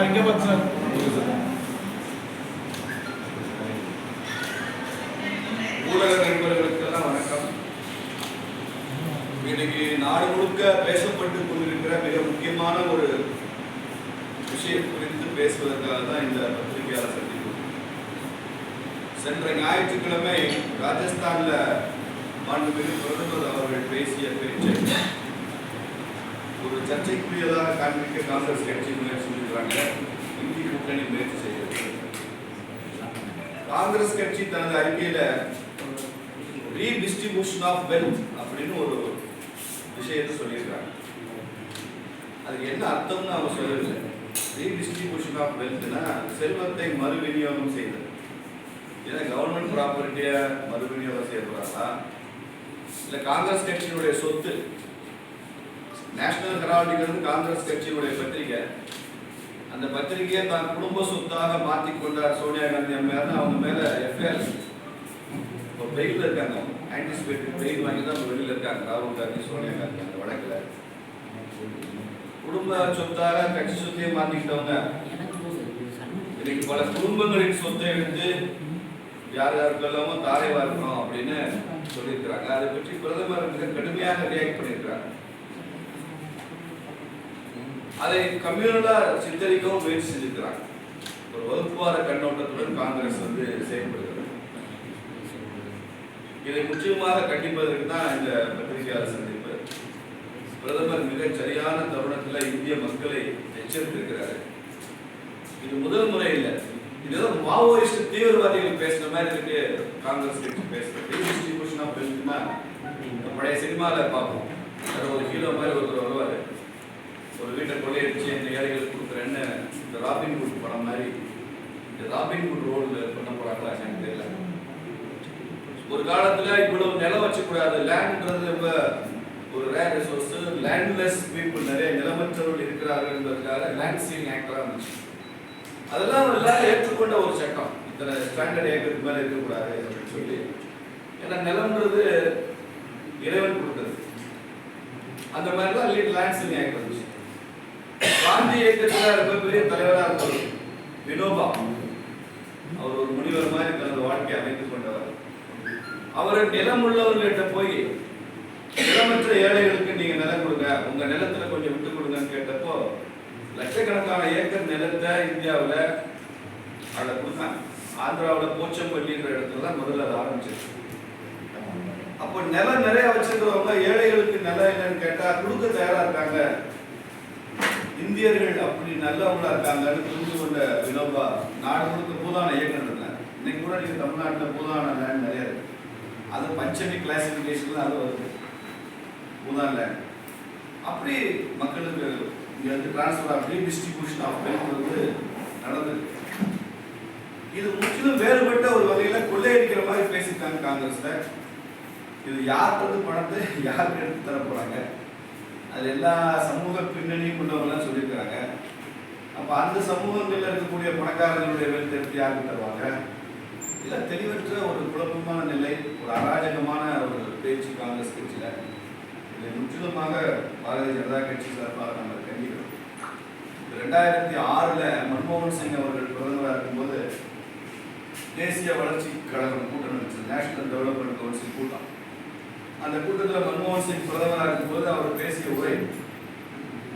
Sir இங்கே பார்த்து sir ஊடக நண்பர்களுக்கெல்லாம் வணக்கம். இன்னைக்கு நாடு முழுக்க பேசப்பட்டு கொண்டிருக்கிற மிக முக்கியமான ஒரு விஷயம் குறித்து பேசுவதற்காக தான் இந்த பத்திரிகையாளர் சந்திப்பு. சென்ற ஞாயிற்றுக்கிழமை ராஜஸ்தான்ல மாண்புமிகு பிரதமர் அவர்கள் பேசிய பேச்சு ஒரு சர்ச்சைக்குரியதாக காண்பிக்க காங்கிரஸ் கட்சி முயற்சி செஞ்சுக்கிறாங்க இந்தி கூட்டணி முயற்சி செய்கிறது. காங்கிரஸ் கட்சி தனது அறிக்கையில ரீடிஸ்ட்ரிபியூஷன் ஆஃப் வெல்த் அப்படின்னு ஒரு விஷயத்தை சொல்லியிருக்காங்க. அதுக்கு என்ன அர்த்தம்னு அவங்க சொல்லவில்லை. ரீடிஸ்ட்ரிபியூஷன் ஆஃப் வெல்த்னா செல்வத்தை மறு விநியோகம் ஏன்னா கவர்மெண்ட் ப்ராப்பர்ட்டியை மறுவிநியோகம் செய்யப்படுறாங்களா இல்லை காங்கிரஸ் கட்சியினுடைய சொத்து நேஷனல் ஹெரால்டுங்கிறது காங்கிரஸ் கட்சியினுடைய பத்திரிகை அந்த பத்திரிகையை தான் குடும்ப சொத்தாக மாற்றிக் கொண்டார் சோனியா காந்தி அம்மையார். அவங்க மேல எஃப்ஐஆர் இப்போ பெயில் இருக்காங்க. ஆன்டிசிபேட்டட் பெயில் வாங்கி தான் வெளியில் இருக்காங்க. ராகுல் காந்தி சோனியா காந்தி அந்த வழக்குல. குடும்ப சொத்தாக கட்சி சொத்தையே மாத்திக்கிட்டவங்க. இன்னைக்கு பல குடும்பங்களின் சொத்தை எடுத்து யார் யாருக்கெல்லாமோ தாரை வார்க்கணும் அப்படின்னு சொல்லியிருக்கிறாங்க. அதை பற்றி பிரதமர் மிக கடுமையாக ரியாக்ட் பண்ணியிருக்கிறாங்க. அதை கம்யூனலா சித்தரிக்கவும் முயற்சி செஞ்சிருக்கிறாங்க. ஒரு வகுப்புவாத கண்ணோட்டத்துடன் காங்கிரஸ் வந்து செயல்படுகிறது. இதை முற்றிலுமாக கண்டிப்பதற்கு தான் இந்த பத்திரிகையாளர் சந்திப்பு. பிரதமர் மிகச் சரியான தருணத்தில் இந்திய மக்களை எச்சரித்திருக்கிறாரு. இது முதல் முறை இல்லை. இது ஏதோ மாவோயிஸ்ட் தீவிரவாதிகள் பேசுன மாதிரி இருக்கு. காங்கிரஸ் கட்சி பேசுறது. ரீடிஸ்ட்ரிபியூஷன் ஆஃப் பழைய சினிமாவில் பார்ப்போம். அது ஒரு ஹீரோ மாதிரி ஒருத்தர் வருவார். ஒரு வீட்டை கொள்ளையடிச்சு இந்த ஏழைகளுக்கு கொடுக்குறேன்னு இந்த ராபின் குட் படம் மாதிரி இந்த ராபின் குட் ரோல் பண்ண போறாங்களா எனக்கு தெரியல. ஒரு காலத்துல இவ்வளவு நிலம் வச்சக்கூடாது. லேண்ட்ன்றது ரொம்ப ஒரு ரேர் ரிசோர்ஸ் லேண்ட்லெஸ் பீப்புள் நிறைய நிலமற்றவர்கள் இருக்கிறார்கள் என்பதற்காக லேண்ட் சீலிங் ஆக்டரா இருந்துச்சு அதெல்லாம் எல்லாரும் ஏற்றுக்கொண்ட ஒரு சட்டம். இத்தனை ஸ்டாண்டர்ட் ஏக்கருக்கு மேலே இருக்கக்கூடாது அப்படின்னு சொல்லி. ஏன்னா நிலம்ன்றது இறைவன் கொடுத்தது. அந்த மாதிரி தான் லேண்ட் சீலிங் ஆக்டர் இயக்கத்தில் ரொம்ப பெரிய தலைவராக இருந்தவர் வினோபா. அவர் ஒரு முனிவர் மாதிரி தனது வாழ்க்கையை அமைத்துக் கொண்டவர். அவர் நிலம் உள்ளவர்கிட்ட போய் நிலமற்ற ஏழைகளுக்கு நீங்க நிலம் கொடுங்க உங்க நிலத்துல கொஞ்சம் விட்டு கொடுங்கன்னு கேட்டப்போ லட்சக்கணக்கான ஏக்கர் நிலத்தை இந்தியாவில் அதை கொடுத்தாங்க ஆந்திராவில் போச்சம்பள்ளின்ற இடத்துல தான் முதல்ல அதை ஆரம்பிச்சிருக்கு. அப்போ நிலம் நிறைய வச்சிருக்கிறவங்க ஏழைகளுக்கு நிலம் இல்லைன்னு கேட்டா கொடுக்க தயாரா இருக்காங்க. இந்தியர்கள் அப்படி நல்லவங்களா இருக்காங்கன்னு புரிந்து கொண்ட வினோபா நாடு முழுக்க பூதான இயக்கம் நடந்தாங்க இன்னைக்கு கூட நீங்க தமிழ்நாட்டில் பூதான லேண்ட் நிறைய இருக்கு. அது பஞ்சமி கிளாசிபிகேஷன்ல அது வருது. பூதான் லேண்ட் அப்படி மக்களுக்கு இங்கே வந்து transfer of redistribution of wealth வந்து நடந்தது. இது முற்றிலும் வேறுபட்ட ஒரு வகையில் கொள்ளையடிக்கிற மாதிரி பேசியிருக்காங்க காங்கிரஸ்ல. இது யார் வந்து பணத்தை யாருக்கு எடுத்து தர போறாங்க அது எல்லா சமூக பின்னணியும் கொண்டவங்களாம் சொல்லியிருக்கிறாங்க. அப்போ அந்த சமூகங்களில் இருக்கக்கூடிய பணக்காரர்களுடைய வெல்த் எடுத்து யாருக்கு தருவாங்க? இல்ல தெளிவற்ற ஒரு குழப்பமான நிலை ஒரு அராஜகமான ஒரு பேச்சு காங்கிரஸ் கட்சியில். இதை முற்றிலுமாக பாரதிய ஜனதா கட்சி சார்பாக நம்ம கண்டிக்கிறோம். ரெண்டாயிரத்தி ஆறில் மன்மோகன் சிங் அவர்கள் பிரதமராக இருக்கும்போது தேசிய வளர்ச்சி கழகம் கூட்டம் நடந்துச்சு நேஷனல் டெவலப்மெண்ட் கவுன்சில் கூட்டம். அந்த கூட்டத்தில் மன்மோகன் சிங் பிரதமராக இருக்கும்போது அவர் பேசிய உரை.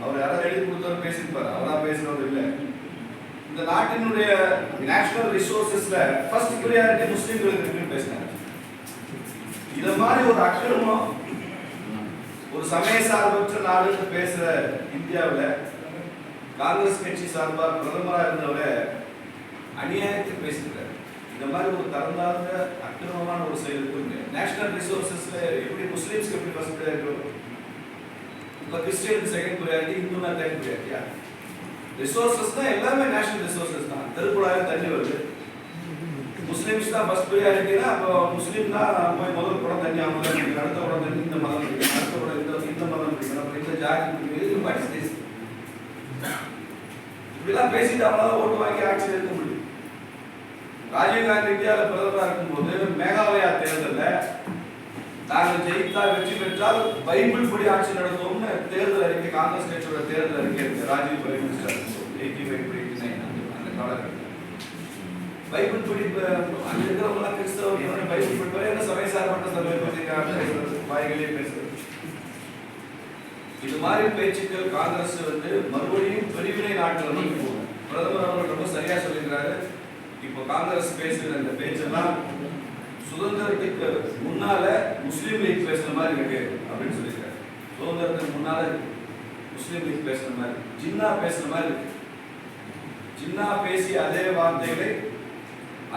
அவர் யாராவது எழுதி கொடுத்தவர் பேசியிருப்பார். அவரா பேசுறவர் இல்லை. இந்த நாட்டினுடைய நேஷனல் ரிசோர்சஸ்ல ஃபர்ஸ்ட் ப்ரியாரிட்டி முஸ்லீம்களுக்கு இருக்குன்னு பேசினாங்க இத மாதிரி ஒரு அக்கிரமம் ஒரு சமய சார்பற்ற நாடுன்னு பேசுற இந்தியாவில் காங்கிரஸ் கட்சி சார்பாக பிரதமராக இருந்தவரை அநியாயத்தை பேசியிருக்காரு. இந்த மாதிரி ஒரு தரந்தார்ந்த அக்கிரமமான ஒரு செயல் இருக்குங்க. நேஷனல் ரிசோர்சஸ்ல எப்படி முஸ்லீம்ஸ்க்கு எப்படி ஃபர்ஸ்ட் ப்ரையாரிட்டி இப்போ கிறிஸ்டியன் செகண்ட் ப்ரையாரிட்டி இந்துனா தேர்ட் ப்ரையாரிட்டியா ரிசோர்சஸ் தான் எல்லாமே நேஷனல் ரிசோர்சஸ் தான். திருக்குழாயில் தண்ணி வருது. முஸ்லீம்ஸ் தான் ஃபர்ஸ்ட் ப்ரையாரிட்டினா அப்போ முஸ்லீம் தான் போய் முதல் குடம் தண்ணி அவங்க தான் அடுத்த குடம் தண்ணி இந்த மதம் குடிக்கணும் அடுத்த குடம் இந்த இந்த மதம் குடிக்கணும் இந்த ஜாதி குடிக்கணும் இது வாட் இப்படிலாம் பேசிட்டு அவங்களால ஓட்டு வாங்கி ஆட்சியில் இருக்க முடியும் ராஜீவ்காந்தி இந்தியாவில் பிரதமராக இருக்கும்போது மேகாலயா தேர்தலில் நாங்கள் ஜெயித்தால் வெற்றி பெற்றால் பைபிள் படி ஆட்சி நடத்துவோம்னு தேர்தல் அறிக்கை காங்கிரஸ் கட்சியோட தேர்தல் அறிக்கை இருக்கு Rajiv prime minister eighty five eighty Bible படி அங்கே இருக்கிறவங்களாம் கிறிஸ்தவர்கள் பைபிள் படிப்பு என்ன சபை சார்பட்ட சபை பத்திரிக்கை வாய்களே பேசுறது. இது மாதிரி பேச்சுக்கள் காங்கிரஸ் வந்து மறுபடியும் பிரிவினை நாட்கள் நோக்கி போகும் பிரதமர் அவர்கள் ரொம்ப சரியா சொல்லியிருக்கிறாரு. இப்போ காங்கிரஸ் பேசுகிற அந்த பேச்செல்லாம் சுதந்திரத்துக்கு முன்னால முஸ்லீம் லீக் பேசுற மாதிரி இருக்கு அப்படின்னு சொல்லியிருக்காரு. சுதந்திரத்துக்கு முன்னால முஸ்லீம் லீக் பேசுற மாதிரி ஜின்னா பேசுற மாதிரி இருக்கு. ஜின்னா பேசிய அதே வார்த்தைகளை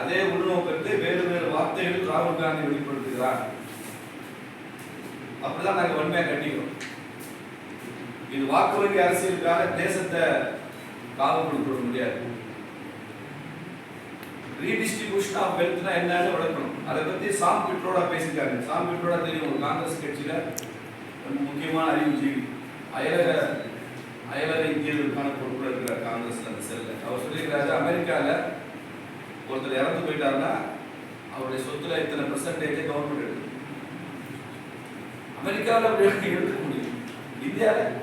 அதே உள்நோக்கத்தை வேறு வேறு வார்த்தைகள் ராகுல் காந்தி வெளிப்படுத்துகிறார். அப்படிதான் நாங்க வன்மையா கட்டிக்கிறோம். இது வாக்கு வங்கி அரசியலுக்காக தேசத்தை காவல் கொடுக்க முடியாது. ரீடிஸ்ட்ரிபியூஷன் ஆஃப் வெல்த்னா என்னன்னு விளக்கணும் அதை பற்றி சாம் பிட்ரோடா பேசியிருக்காங்க சாம் பிட்ரோடா தெரியும் காங்கிரஸ் கட்சியில் ரொம்ப முக்கியமான அறிவுஜீவி அயலக அயலக தீர்வுக்கான பொறுப்பில் இருக்கிறார் காங்கிரஸ்ல அந்த செல்ல. அவர் சொல்லியிருக்கிறாரு அமெரிக்காவில் ஒருத்தர் இறந்து போயிட்டாருன்னா அவருடைய சொத்துல இத்தனை பெர்சன்டேஜ் கவர்மெண்ட் எடுக்கும். அமெரிக்காவில் அப்படி எடுக்க முடியும்? இந்தியாவில்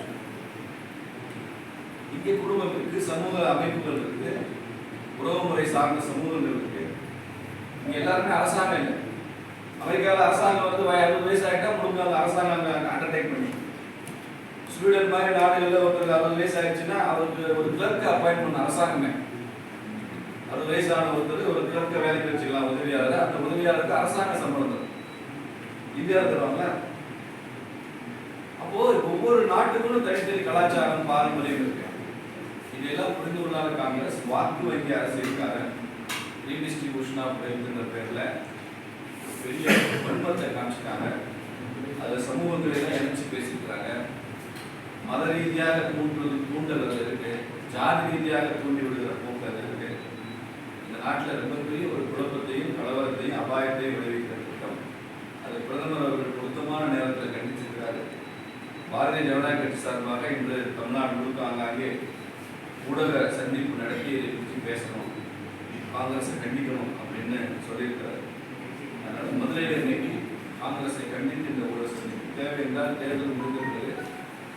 இங்கே குடும்பம் இருக்கு சமூக அமைப்புகள் இருக்கு. உறவுமுறை சார்ந்த சமூகங்கள் இருக்கு. இங்க எல்லாருமே அரசாங்கம் இல்லை அமெரிக்காவில் அரசாங்கம் வந்து அறுபது வயசு ஆகிட்டா முடிஞ்ச அரசாங்கம் அண்டர்டேக் பண்ணி. ஸ்வீடன் மாதிரி நாடுகளில் ஒருத்தருக்கு அறுபது வயசு ஆயிடுச்சுன்னா அவருக்கு ஒரு கிளர்க் அப்பாயிண்ட் பண்ண அரசாங்கமே. அறுபது வயசான ஒருத்தர் ஒரு கிளர்க்க வேலைக்கு வச்சுக்கலாம் உதவியாளர். அந்த உதவியாளருக்கு அரசாங்க சம்பளம் தரும். இந்தியாவில் தருவாங்க அப்போ ஒவ்வொரு நாட்டுக்கும் தனித்தனி கலாச்சாரம் பாரம்பரியம் இருக்கு. இதெல்லாம் புரிந்து கொள்ளாத காங்கிரஸ் வாக்கு வங்கி அரசியலுக்காக ரீடிஸ்ட்ரிபியூஷன் ஆஃப் வெல்த்ங்கிற பேரில் பெரிய வன்மத்தை காமிச்சிட்டாங்க. அதை சமூகங்களெல்லாம் தான் இணைச்சு பேசியிருக்கிறாங்க மத ரீதியாக தூண்டுறது தூண்டல் அது இருக்கு. ஜாதி ரீதியாக தூண்டி விடுகிற போக்கு அது இருக்கு. இந்த நாட்டில் ரொம்ப பெரிய ஒரு குழப்பத்தையும் கலவரத்தையும் அபாயத்தையும் விளைவிக்கிற திட்டம். அது பிரதமர் அவர்கள் பொருத்தமான நேரத்தில் கண்டிச்சிருக்கிறாரு. பாரதிய ஜனதா கட்சி சார்பாக இன்று தமிழ்நாடு முழுக்க ஆங்காங்கே ஊடக சந்திப்பு நடத்தி இதை பற்றி பேசணும். காங்கிரஸை கண்டிக்கணும் அப்படின்னு சொல்லியிருக்கிறார். அதனால மதுரையில் இன்னைக்கு காங்கிரஸை கண்டித்து இந்த ஊடக சந்திப்பு. தேவை என்றால் தேர்தல் முடிந்த பிறகு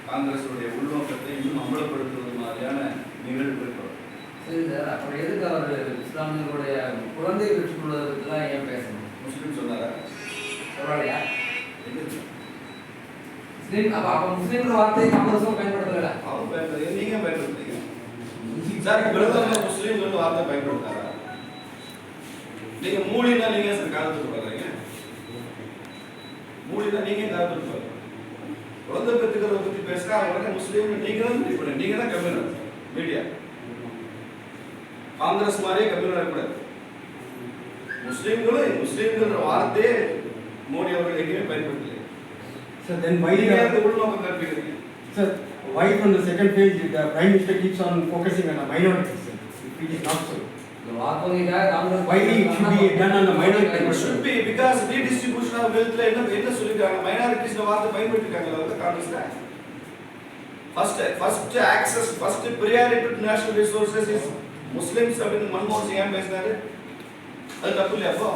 காங்கிரஸுடைய உள்நோக்கத்தை இன்னும் அமலப்படுத்துவது மாதிரியான நிகழ்வு இருக்கிறோம் சரி சார். அப்புறம் எதுக்கு அவர் இஸ்லாமியர்களுடைய குழந்தை பெற்றுள்ளதுக்கெல்லாம் ஏன் பேசணும்? முஸ்லீம் சொன்னாரா? சொல்லலையா. முஸ்லீம் அப்ப முஸ்லீம்ன்ற வார்த்தையை காங்கிரஸும் பயன்படுத்தல அவர் பயன்படுத்துறீங்க சார் பிரதமர் முஸ்லீம்கள் வார்த்தை பயன்படுத்தாரா நீங்க மூலினா நீங்க சார் காலத்துக்கு பார்க்குறீங்க மூலினா நீங்க காலத்துக்கு பார்க்குறீங்க குழந்தை பெற்றுக்கிறத பத்தி பேசுறா உடனே முஸ்லீம் நீங்க தான் முடிவு பண்ணுங்க நீங்க தான் கம்யூனல் மீடியா. காங்கிரஸ் மாதிரியே கம்யூனல் இருக்கக்கூடாது. முஸ்லீம்களும் முஸ்லீம்கள் வார்த்தையே மோடி அவர்கள் எங்கேயுமே பயன்படுத்தலை. நீங்க uh, அதுக்கு உள்நோக்கம் கற்பிக்கிறீங்க. sir, why from the second page the Prime Minister keeps on focusing on the minorities? If it is not so. Why it should be done on the minority It should be because redistribution of wealth என்ன என்ன சொல்லிருக்காங்க minorities வார்த்தை பயன்படுத்திருக்காங்க அவங்க காங்கிரஸ்ல first first access first priority to national resources is Muslims அப்படின்னு மன்மோகன் சிங் ஏன் பேசினாரு அது தப்பு இல்லையா அப்போ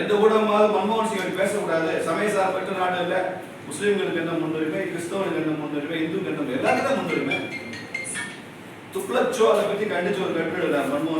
எந்த ஊடகமாவது மன்மோகன் சிங் பேசக்கூடாது சமய சார்பற்ற நாடு இல்ல முஸ்லீம்களுக்கு என்ன முன்னுரிமை கிறிஸ்தவனுக்கு என்ன முன்னுரிமை இந்துக்கு என்ன எல்லாருக்கும் முன்னுரிமை. துக்ளக் ஷோ அதை பத்தி கண்டிச்சு ஒரு கட்டுரை மன்மோகன்